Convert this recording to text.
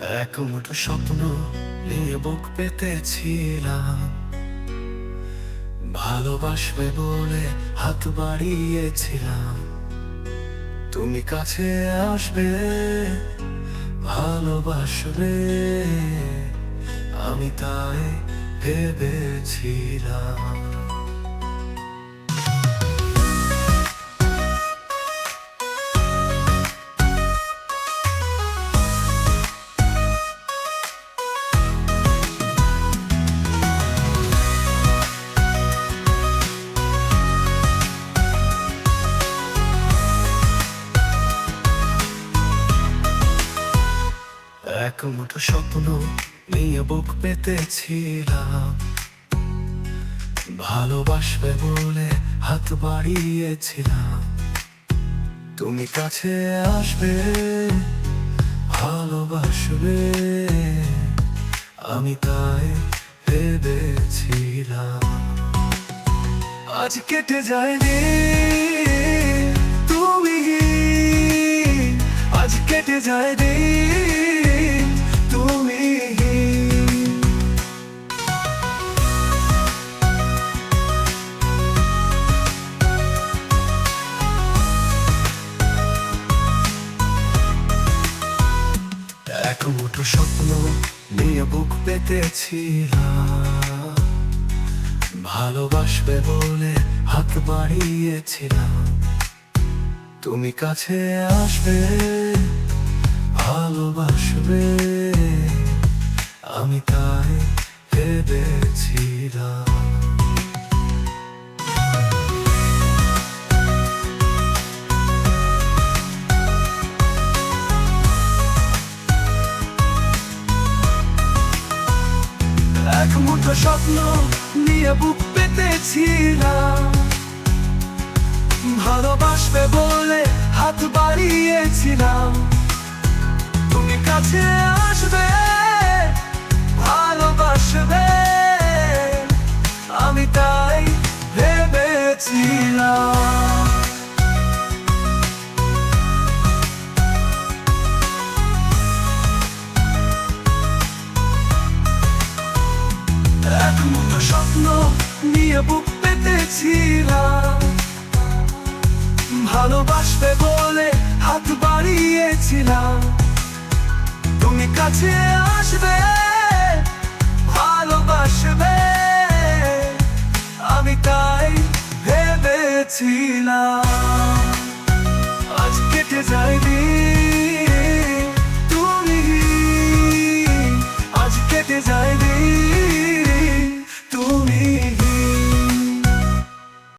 এক মুঠো স্বপ্ন নিয়ে বুক পেতেছিলাম। ভালোবাসবে বলে হাত বাড়িয়েছিলাম। তুমি কাছে আসবে, ভালোবাসবে, আমি তাই ভেবেছিলাম। এক মুঠো স্বপ্ন নিয়ে বুক পেতেছিলাম। ভালোবাসবে বলে হাত বাড়িয়েছিলাম। তুমি কাছে আসবে, ভালোবাসবে, আমি তাই ভেবেছিলাম। আজ কেটে যায়নি, তুমি আজ কেটে যায়নি। মুঠো স্বপ্ন নিয়ে বুক পেতেছিলাম। ভালোবাসবে বলে হাত বাড়িয়েছিলাম। তুমি কাছে আসবে। মুঠো স্বপ্ন নিয়ে বুক পেতেছিলাম। ভালোবাসবে বলে হাত বাড়িয়েছিলাম। তুমি কাছে আসবে, ভালোবাসবে। আমি তাই ভেবেছিলাম। বুক পেতেছিলাম। ভালোবাসবে বলে হাত বাড়িয়েছিলাম। তুমি কাছে আসবে ভালোবাসবে। আমি তাই ভেবেছিলাম।